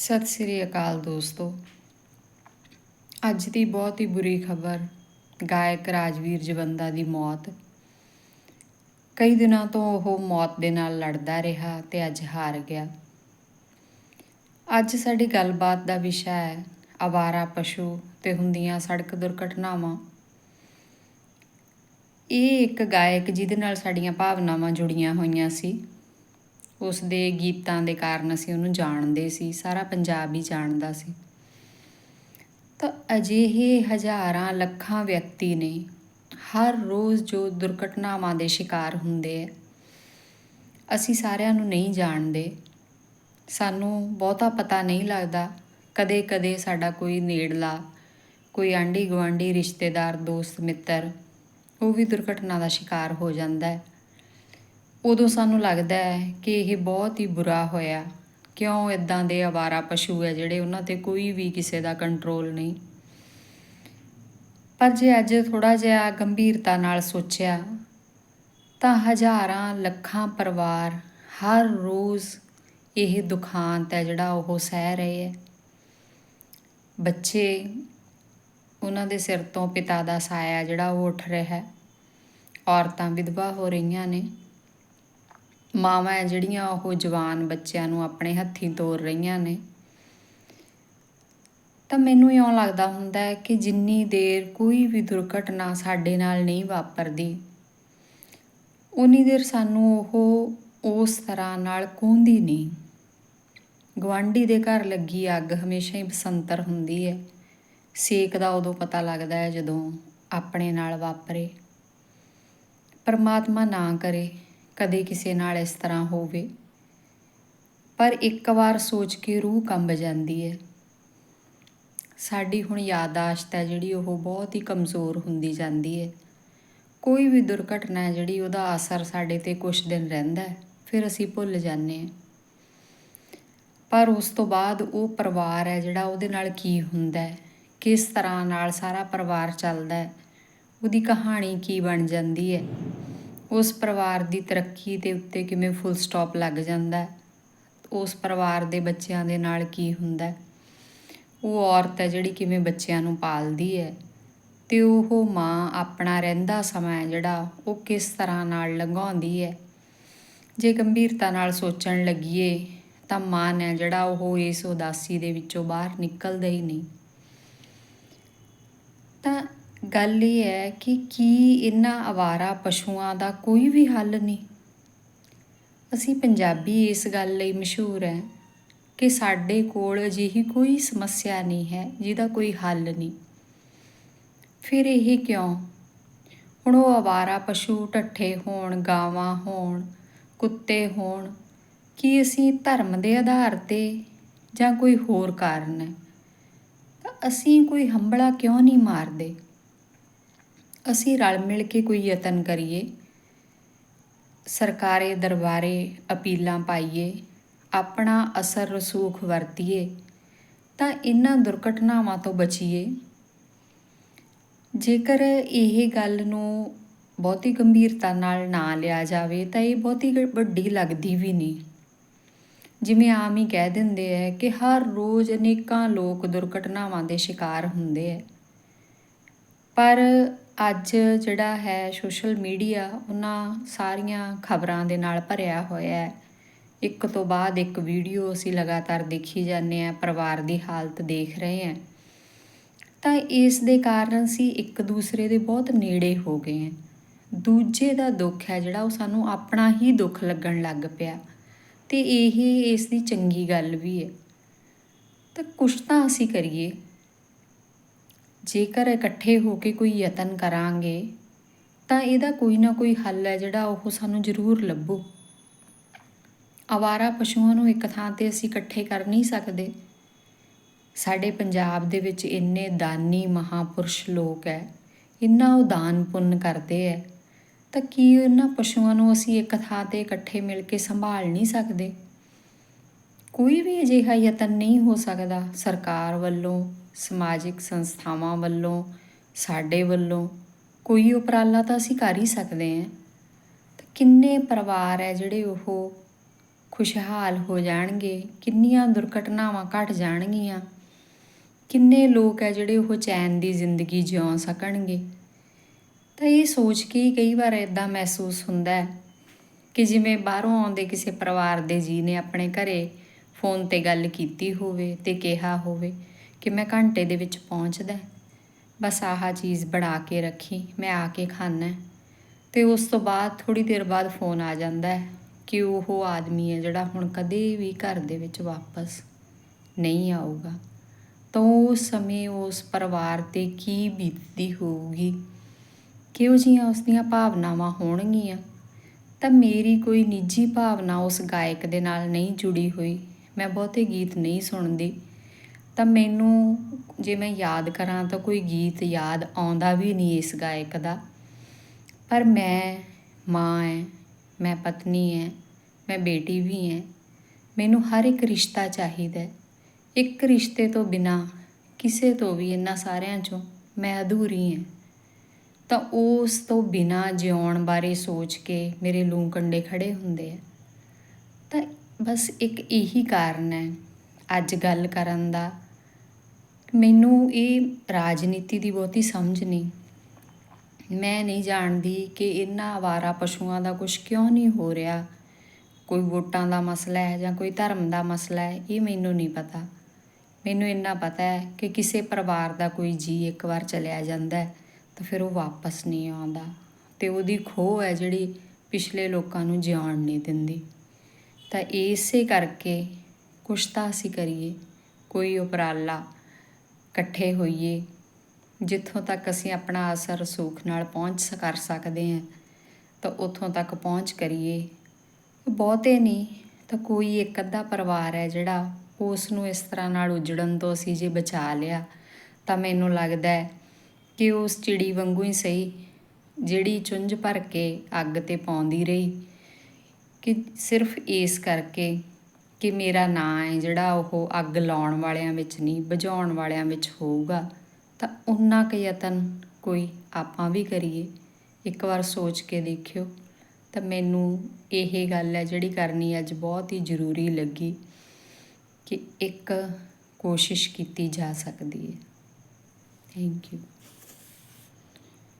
ਸਤਿ ਸ੍ਰੀ ਅਕਾਲ ਦੋਸਤੋ। ਅੱਜ ਦੀ ਬਹੁਤ ਹੀ ਬੁਰੀ ਖਬਰ, ਗਾਇਕ ਰਾਜਵੀਰ ਜਵੰਦਾ ਦੀ ਮੌਤ। ਕਈ ਦਿਨਾਂ ਤੋਂ ਉਹ ਮੌਤ ਦੇ ਨਾਲ ਲੜਦਾ ਰਿਹਾ ਤੇ ਅੱਜ ਹਾਰ ਗਿਆ। ਅੱਜ ਸਾਡੀ ਗੱਲਬਾਤ ਦਾ ਵਿਸ਼ਾ ਹੈ ਆਵਾਰਾ ਪਸ਼ੂ ਤੇ ਹੁੰਦੀਆਂ ਸੜਕ ਦੁਰਘਟਨਾਵਾਂ। ਇਹ ਇੱਕ ਗਾਇਕ ਜਿਹਦੇ ਨਾਲ ਸਾਡੀਆਂ ਭਾਵਨਾਵਾਂ ਜੁੜੀਆਂ ਹੋਈਆਂ ਸੀ। ਉਸ ਦੇ ਗੀਤਾਂ ਦੇ ਕਾਰਨ ਅਸੀਂ ਉਹਨੂੰ ਜਾਣਦੇ ਸੀ, ਸਾਰਾ ਪੰਜਾਬ ਹੀ ਜਾਣਦਾ ਸੀ। ਤਾਂ ਅਜਿਹੇ ਹਜ਼ਾਰਾਂ ਲੱਖਾਂ ਵਿਅਕਤੀ ਨੇ ਹਰ ਰੋਜ਼ ਜੋ ਦੁਰਘਟਨਾਵਾਂ ਦੇ ਸ਼ਿਕਾਰ ਹੁੰਦੇ ਆ, ਅਸੀਂ ਸਾਰਿਆਂ ਨੂੰ ਨਹੀਂ ਜਾਣਦੇ। ਸਾਨੂੰ ਬਹੁਤਾ ਪਤਾ ਨਹੀਂ ਲੱਗਦਾ, ਕਦੇ-ਕਦੇ ਸਾਡਾ ਕੋਈ ਨੇੜਲਾ, ਕੋਈ ਆਂਢੀ ਗੁਆਂਢੀ ਰਿਸ਼ਤੇਦਾਰ, ਦੋਸਤ, ਮਿੱਤਰ, ਉਹ ਵੀ ਦੁਰਘਟਨਾ ਦਾ ਸ਼ਿਕਾਰ ਹੋ ਜਾਂਦਾ ਹੈ। ਉਦੋਂ ਸਾਨੂੰ ਲੱਗਦਾ ਹੈ ਕਿ ਇਹ ਬਹੁਤ ਹੀ ਬੁਰਾ ਹੋਇਆ। ਕਿਉਂ ਇਦਾਂ ਦੇ ਆਵਾਰਾ ਪਸ਼ੂ ਹੈ ਜਿਹੜੇ ਉਹਨਾਂ ਤੇ ਕੋਈ ਵੀ ਕਿਸੇ ਦਾ ਕੰਟਰੋਲ ਨਹੀਂ। ਪਰ ਜੇ ਅੱਜ ਥੋੜਾ ਜਿਹਾ ਗੰਭੀਰਤਾ ਨਾਲ ਸੋਚਿਆ, ਤਾਂ ਹਜ਼ਾਰਾਂ ਲੱਖਾਂ ਪਰਿਵਾਰ ਹਰ ਰੋਜ਼ ਇਹ ਦੁਖਾਂਤ ਹੈ ਜਿਹੜਾ ਉਹ ਸਹਿ ਰਹੇ ਹੈ। ਬੱਚੇ ਉਹਨਾਂ ਦੇ ਸਿਰ ਤੋਂ ਪਿਤਾ ਦਾ ਸਾਇਆ ਜਿਹੜਾ ਉਹ ਉੱਠ ਰਿਹਾ ਹੈ। ਔਰਤਾਂ ਵਿਧਵਾ ਹੋ ਰਹੀਆਂ ਨੇ। ਮਾਵਾਂ ਹੈ ਜਿਹੜੀਆਂ ਉਹ ਜਵਾਨ ਬੱਚਿਆਂ ਨੂੰ ਆਪਣੇ ਹੱਥੀਂ ਤੋਰ ਰਹੀਆਂ ਨੇ। ਤਾਂ ਮੈਨੂੰ ਇਉਂ ਲੱਗਦਾ ਹੁੰਦਾ ਹੈ ਕਿ ਜਿੰਨੀ ਦੇਰ ਕੋਈ ਵੀ ਦੁਰਘਟਨਾ ਸਾਡੇ ਨਾਲ ਨਹੀਂ ਵਾਪਰਦੀ ਉਨੀ ਦੇਰ ਸਾਨੂੰ ਉਹ ਉਸ ਤਰ੍ਹਾਂ ਨਾਲ ਕੋਂਦੀ ਨਹੀਂ। ਗਵਾਂਢੀ ਦੇ ਘਰ ਲੱਗੀ ਅੱਗ ਹਮੇਸ਼ਾ ਹੀ ਬਸੰਤਰ ਹੁੰਦੀ ਹੈ। ਸੇਕ ਦਾ ਉਦੋਂ ਪਤਾ ਲੱਗਦਾ ਹੈ ਜਦੋਂ ਆਪਣੇ ਨਾਲ ਵਾਪਰੇ। ਪਰਮਾਤਮਾ ਨਾ ਕਰੇ। ਕਦੇ ਕਿਸੇ ਨਾਲ ਇਸ ਤਰ੍ਹਾਂ ਹੋਵੇ। ਪਰ ਇੱਕ ਵਾਰ ਸੋਚ ਕੇ ਰੂਹ ਕੰਬ ਜਾਂਦੀ ਹੈ ਸਾਡੀ ਹੁਣ ਯਾਦਾਸ਼ਤ ਹੈ ਜਿਹੜੀ ਉਹ ਬਹੁਤ ਹੀ ਕਮਜ਼ੋਰ ਹੁੰਦੀ ਜਾਂਦੀ ਹੈ ਕੋਈ ਵੀ ਦੁਰਘਟਨਾ ਹੈ ਜਿਹੜੀ ਉਹਦਾ ਅਸਰ ਸਾਡੇ ਤੇ ਕੁਝ ਦਿਨ ਰਹਿੰਦਾ ਹੈ, ਫਿਰ ਅਸੀਂ ਭੁੱਲ ਜਾਂਦੇ ਹਾਂ। ਪਰ ਉਸ ਤੋਂ ਬਾਅਦ ਉਹ ਪਰਿਵਾਰ ਹੈ ਜਿਹੜਾ ਉਹਦੇ ਨਾਲ ਕੀ ਹੁੰਦਾ ਹੈ, ਕਿਸ ਤਰ੍ਹਾਂ ਨਾਲ ਸਾਰਾ ਪਰਿਵਾਰ ਚੱਲਦਾ ਹੈ, ਉਹਦੀ ਕਹਾਣੀ ਕੀ ਬਣ ਜਾਂਦੀ ਹੈ। ਉਸ ਪਰਿਵਾਰ ਦੀ ਤਰੱਕੀ ਦੇ ਉੱਤੇ ਕਿਵੇਂ ਫੁੱਲ ਸਟਾਪ ਲੱਗ ਜਾਂਦਾ ਉਸ ਪਰਿਵਾਰ ਦੇ ਬੱਚਿਆਂ ਦੇ ਨਾਲ ਕੀ ਹੁੰਦਾ ਉਹ ਔਰਤ ਹੈ ਜਿਹੜੀ ਕਿਵੇਂ ਬੱਚਿਆਂ ਨੂੰ ਪਾਲਦੀ ਹੈ? ਤੇ ਉਹ ਮਾਂ ਆਪਣਾ ਰਹਿੰਦਾ ਸਮਾਂ ਜਿਹੜਾ ਉਹ ਕਿਸ ਤਰ੍ਹਾਂ ਨਾਲ ਲੰਘਾਉਂਦੀ ਹੈ? ਜੇ ਗੰਭੀਰਤਾ ਨਾਲ ਸੋਚਣ ਲੱਗੀਏ ਤਾਂ ਮਨ ਹੈ ਜਿਹੜਾ ਉਹ ਇਸ ਉਦਾਸੀ ਦੇ ਵਿੱਚੋਂ ਬਾਹਰ ਨਿਕਲਦਾ ਹੀ ਨਹੀਂ। ਤਾਂ ਗੱਲ ਇਹ ਹੈ ਕਿ ਕੀ ਇਹਨਾਂ ਆਵਾਰਾ ਪਸ਼ੂਆਂ ਦਾ ਕੋਈ ਵੀ ਹੱਲ ਨਹੀਂ। ਅਸੀਂ ਪੰਜਾਬੀ ਇਸ ਗੱਲ ਲਈ ਮਸ਼ਹੂਰ ਹੈ ਕਿ ਸਾਡੇ ਕੋਲ ਅਜਿਹੀ ਕੋਈ ਸਮੱਸਿਆ ਨਹੀਂ ਹੈ, ਜਿਹਦਾ ਕੋਈ ਹੱਲ ਨਹੀਂ। ਫਿਰ ਇਹ ਕਿਉਂ? ਹੁਣ ਉਹ ਆਵਾਰਾ ਪਸ਼ੂ ਟੱਠੇ ਹੋਣ, ਗਾਵਾਂ ਹੋਣ, ਕੁੱਤੇ ਹੋਣ, ਕੀ ਅਸੀਂ ਧਰਮ ਦੇ ਆਧਾਰ ਤੇ ਜਾਂ ਕੋਈ ਹੋਰ ਕਾਰਨ ਹੈ? ਤਾਂ ਅਸੀਂ ਕੋਈ ਹੰਬਲਾ ਕਿਉਂ ਨਹੀਂ ਮਾਰਦੇ? ਅਸੀਂ ਰਲ ਮਿਲ ਕੇ ਕੋਈ ਯਤਨ ਕਰੀਏ, ਸਰਕਾਰੇ ਦਰਬਾਰੇ ਅਪੀਲਾਂ ਪਾਈਏ, ਆਪਣਾ ਅਸਰ ਰਸੂਖ ਵਰਤੀਏ, ਤਾਂ ਇਹਨਾਂ ਦੁਰਘਟਨਾਵਾਂ ਤੋਂ ਬਚੀਏ। ਜੇਕਰ ਇਹ ਗੱਲ ਨੂੰ ਬਹੁਤੀ ਗੰਭੀਰਤਾ ਨਾਲ ਨਾ ਲਿਆ ਜਾਵੇ, ਤਾਂ ਇਹ ਬਹੁਤੀ ਵੱਡੀ ਲੱਗਦੀ ਵੀ ਨਹੀਂ। ਜਿਵੇਂ ਆਮ ਹੀ ਕਹਿ ਦਿੰਦੇ ਆ ਕਿ ਹਰ ਰੋਜ਼ ਅਨੇਕਾਂ ਲੋਕ ਦੁਰਘਟਨਾਵਾਂ ਦੇ ਸ਼ਿਕਾਰ ਹੁੰਦੇ ਆ। ਪਰ ਅੱਜ ਜਿਹੜਾ ਹੈ ਸੋਸ਼ਲ ਮੀਡੀਆ ਉਹਨਾਂ ਸਾਰੀਆਂ ਖਬਰਾਂ ਦੇ ਨਾਲ ਭਰਿਆ ਹੋਇਆ ਹੈ। ਇੱਕ ਤੋਂ ਬਾਅਦ ਇੱਕ ਵੀਡੀਓ ਅਸੀਂ ਲਗਾਤਾਰ ਦੇਖੀ ਜਾਂਦੇ ਆ ਪਰਿਵਾਰ ਦੀ ਹਾਲਤ ਦੇਖ ਰਹੇ ਆ ਤਾਂ ਇਸ ਦੇ ਕਾਰਨ ਅਸੀਂ ਇੱਕ ਦੂਸਰੇ ਦੇ ਬਹੁਤ ਨੇੜੇ ਹੋ ਗਏ ਆ ਦੂਜੇ ਦਾ ਦੁੱਖ ਹੈ ਜਿਹੜਾ ਉਹ ਸਾਨੂੰ ਆਪਣਾ ਹੀ ਦੁੱਖ ਲੱਗਣ ਲੱਗ ਪਿਆ ਤੇ ਇਹ ਇਸ ਦੀ ਚੰਗੀ ਗੱਲ ਵੀ ਹੈ। ਤਾਂ ਕੁਛ ਤਾਂ ਅਸੀਂ ਕਰੀਏ। ਜੇਕਰ ਇਕੱਠੇ ਹੋ ਕੇ ਕੋਈ ਯਤਨ ਕਰਾਂਗੇ, ਤਾਂ ਇਹਦਾ ਕੋਈ ਨਾ ਕੋਈ ਹੱਲ ਹੈ ਜਿਹੜਾ ਉਹ ਸਾਨੂੰ ਜ਼ਰੂਰ ਲੱਭੂ। ਆਵਾਰਾ ਪਸ਼ੂਆਂ ਨੂੰ ਇੱਕ ਥਾਂ ਤੇ ਅਸੀਂ ਇਕੱਠੇ ਕਰ ਨਹੀਂ ਸਕਦੇ। ਸਾਡੇ ਪੰਜਾਬ ਦੇ ਵਿੱਚ ਇੰਨੇ ਦਾਨੀ ਮਹਾਪੁਰਸ਼ ਲੋਕ ਹੈ, ਇੰਨਾ ਉਹ ਦਾਨ ਪੁੰਨ ਕਰਦੇ ਹੈ, ਤਾਂ ਕੀ ਇਹਨਾਂ ਪਸ਼ੂਆਂ ਨੂੰ ਅਸੀਂ ਇੱਕ ਥਾਂ ਤੇ ਇਕੱਠੇ ਮਿਲ ਕੇ ਸੰਭਾਲ ਨਹੀਂ ਸਕਦੇ? ਕੋਈ ਵੀ ਅਜਿਹਾ ਯਤਨ ਨਹੀਂ ਹੋ ਸਕਦਾ ਸਰਕਾਰ ਵੱਲੋਂ। ਸਮਾਜਿਕ ਸੰਸਥਾਵਾਂ ਵੱਲੋਂ, ਸਾਡੇ ਵੱਲੋਂ ਕੋਈ ਉਪਰਾਲਾ ਤਾਂ ਅਸੀਂ ਕਰ ਹੀ ਸਕਦੇ ਹਾਂ। ਤਾਂ ਕਿੰਨੇ ਪਰਿਵਾਰ ਹੈ ਜਿਹੜੇ ਉਹ ਖੁਸ਼ਹਾਲ ਹੋ ਜਾਣਗੇ, ਕਿੰਨੀਆਂ ਦੁਰਘਟਨਾਵਾਂ ਘਟ ਜਾਣਗੀਆਂ, ਕਿੰਨੇ ਲੋਕ ਹੈ ਜਿਹੜੇ ਉਹ ਚੈਨ ਦੀ ਜ਼ਿੰਦਗੀ ਜਿਉ ਸਕਣਗੇ। ਤਾਂ ਇਹ ਸੋਚ ਕੇ ਹੀ ਕਈ ਵਾਰ ਇਦਾਂ ਮਹਿਸੂਸ ਹੁੰਦਾ ਹੈ ਕਿ ਜਿਵੇਂ ਬਾਹਰੋਂ ਆਉਂਦੇ ਕਿਸੇ ਪਰਿਵਾਰ ਦੇ ਜੀ ਨੇ ਆਪਣੇ ਘਰੇ ਫੋਨ ਤੇ ਗੱਲ ਕੀਤੀ ਹੋਵੇ ਤੇ ਕਿਹਾ ਹੋਵੇ। ਕਿ ਮੈਂ ਘੰਟੇ ਦੇ ਵਿੱਚ ਪਹੁੰਚਦਾ ਬਸ ਆਹ ਚੀਜ਼ ਬਣਾ ਕੇ ਰੱਖੀ, ਮੈਂ ਆ ਕੇ ਖਾਣਾ ਹੈ। ਤੇ ਉਸ ਤੋਂ ਬਾਅਦ ਥੋੜੀ ਦੇਰ ਬਾਅਦ ਫੋਨ ਆ ਜਾਂਦਾ ਹੈ ਕਿ ਉਹ ਆਦਮੀ ਹੈ ਜਿਹੜਾ ਹੁਣ ਕਦੇ ਵੀ ਘਰ ਦੇ ਵਿੱਚ ਵਾਪਸ ਨਹੀਂ ਆਊਗਾ। ਤਾਂ ਉਸ ਸਮੇਂ ਉਸ ਪਰਿਵਾਰ ਤੇ ਕੀ ਬੀਤਦੀ ਹੋਊਗੀ? ਕਿਹੋ ਜਿਹੀਆਂ ਉਸ ਦੀਆਂ ਭਾਵਨਾਵਾਂ ਹੋਣਗੀਆਂ? ਤਾਂ ਮੇਰੀ ਕੋਈ ਨਿੱਜੀ ਭਾਵਨਾ ਉਸ ਗਾਇਕ ਦੇ ਨਾਲ ਨਹੀਂ ਜੁੜੀ ਹੋਈ। ਮੈਂ ਬਹੁਤੇ ਗੀਤ ਨਹੀਂ ਸੁਣਦੀ। ਤਾਂ ਮੈਨੂੰ ਜੇ ਮੈਂ ਯਾਦ ਕਰਾਂ ਤਾਂ ਕੋਈ ਗੀਤ ਯਾਦ ਆਉਂਦਾ ਵੀ ਨਹੀਂ ਇਸ ਗਾਇਕ ਦਾ। ਪਰ ਮੈਂ ਮਾਂ ਐ, ਮੈਂ ਪਤਨੀ ਐ, ਮੈਂ ਬੇਟੀ ਵੀ ਐ। ਮੈਨੂੰ ਹਰ ਇੱਕ ਰਿਸ਼ਤਾ ਚਾਹੀਦਾ ਇੱਕ ਰਿਸ਼ਤੇ ਤੋਂ ਬਿਨਾ ਕਿਸੇ ਤੋਂ ਵੀ ਇਹਨਾਂ ਸਾਰਿਆਂ ਚੋਂ ਮੈਂ ਅਧੂਰੀ ਐ। ਤਾਂ ਉਸ ਤੋਂ ਬਿਨਾ ਜਿਉਣ ਬਾਰੇ ਸੋਚ ਕੇ ਮੇਰੇ ਲੂੰ ਕੰਡੇ ਖੜੇ ਹੁੰਦੇ ਆ ਤਾਂ ਬਸ ਇੱਕ ਇਹੀ ਕਾਰਨ ਹੈ ਅੱਜ ਗੱਲ ਕਰਨ ਦਾ ਮੈਨੂੰ ਇਹ ਰਾਜਨੀਤੀ ਦੀ ਬਹੁਤੀ ਸਮਝ ਨਹੀਂ। ਮੈਂ ਨਹੀਂ ਜਾਣਦੀ ਕਿ ਇਹਨਾਂ ਆਵਾਰਾ ਪਸ਼ੂਆਂ ਦਾ ਕੁਝ ਕਿਉਂ ਨਹੀਂ ਹੋ ਰਿਹਾ। ਕੋਈ ਵੋਟਾਂ ਦਾ ਮਸਲਾ ਹੈ ਜਾਂ ਕੋਈ ਧਰਮ ਦਾ ਮਸਲਾ ਹੈ, ਇਹ ਮੈਨੂੰ ਨਹੀਂ ਪਤਾ। ਮੈਨੂੰ ਇੰਨਾ ਪਤਾ ਹੈ ਕਿ ਕਿਸੇ ਪਰਿਵਾਰ ਦਾ ਕੋਈ ਜੀ ਇੱਕ ਵਾਰ ਚਲਿਆ ਜਾਂਦਾ ਤਾਂ ਫਿਰ ਉਹ ਵਾਪਸ ਨਹੀਂ ਆਉਂਦਾ। ਤੇ ਉਹਦੀ ਖੋਹ ਹੈ ਜਿਹੜੀ ਪਿਛਲੇ ਲੋਕਾਂ ਨੂੰ ਜਿਉਣ ਨਹੀਂ ਦਿੰਦੀ। ਤਾਂ ਇਸੇ ਕਰਕੇ ਕੁਛ ਤਾਂ ਅਸੀਂ ਕਰੀਏ। ਕੋਈ ਉਪਰਾਲਾ ਇਕੱਠੇ ਹੋਈਏ, ਜਿੱਥੋਂ ਤੱਕ ਅਸੀਂ ਆਪਣਾ ਅਸਰ ਸੂਖ ਨਾਲ ਪਹੁੰਚ ਕਰ ਸਕਦੇ ਹਾਂ, ਤਾਂ ਉੱਥੋਂ ਤੱਕ ਪਹੁੰਚ ਕਰੀਏ। ਬਹੁਤੇ ਨਹੀਂ, ਤਾਂ ਕੋਈ ਇੱਕ ਅੱਧਾ ਪਰਿਵਾਰ ਹੈ ਜਿਹੜਾ ਉਸ ਨੂੰ ਇਸ ਤਰ੍ਹਾਂ ਨਾਲ ਉਜੜਨ ਤੋਂ ਅਸੀਂ ਜੇ ਬਚਾ ਲਿਆ, ਤਾਂ ਮੈਨੂੰ ਲੱਗਦਾ ਹੈ ਕਿ ਉਸ ਚਿੜੀ ਵਾਂਗੂ ਹੀ ਸਹੀ, ਜਿਹੜੀ ਚੁੰਝ ਭਰ ਕੇ ਅੱਗ ਤੇ ਪਾਉਂਦੀ ਰਹੀ, ਕਿ ਸਿਰਫ ਇਸ ਕਰਕੇ ਕਿ ਮੇਰਾ ਨਾਂ ਹੈ, ਜਿਹੜਾ ਉਹ ਅੱਗ ਲਾਉਣ ਵਾਲਿਆਂ ਵਿੱਚ ਨਹੀਂ, ਬੁਝਾਉਣ ਵਾਲਿਆਂ ਵਿੱਚ ਹੋਊਗਾ, ਤਾਂ ਉਨਾ ਕੁ ਯਤਨ ਕੋਈ ਆਪਾਂ ਵੀ ਕਰੀਏ। ਇੱਕ ਵਾਰ ਸੋਚ ਕੇ ਦੇਖਿਓ। ਤਾਂ ਮੈਨੂੰ ਇਹ ਗੱਲ ਹੈ ਜਿਹੜੀ ਕਰਨੀ ਅੱਜ ਬਹੁਤ ਹੀ ਜ਼ਰੂਰੀ ਲੱਗੀ ਕਿ ਇੱਕ ਕੋਸ਼ਿਸ਼ ਕੀਤੀ ਜਾ ਸਕਦੀ ਹੈ। Thank you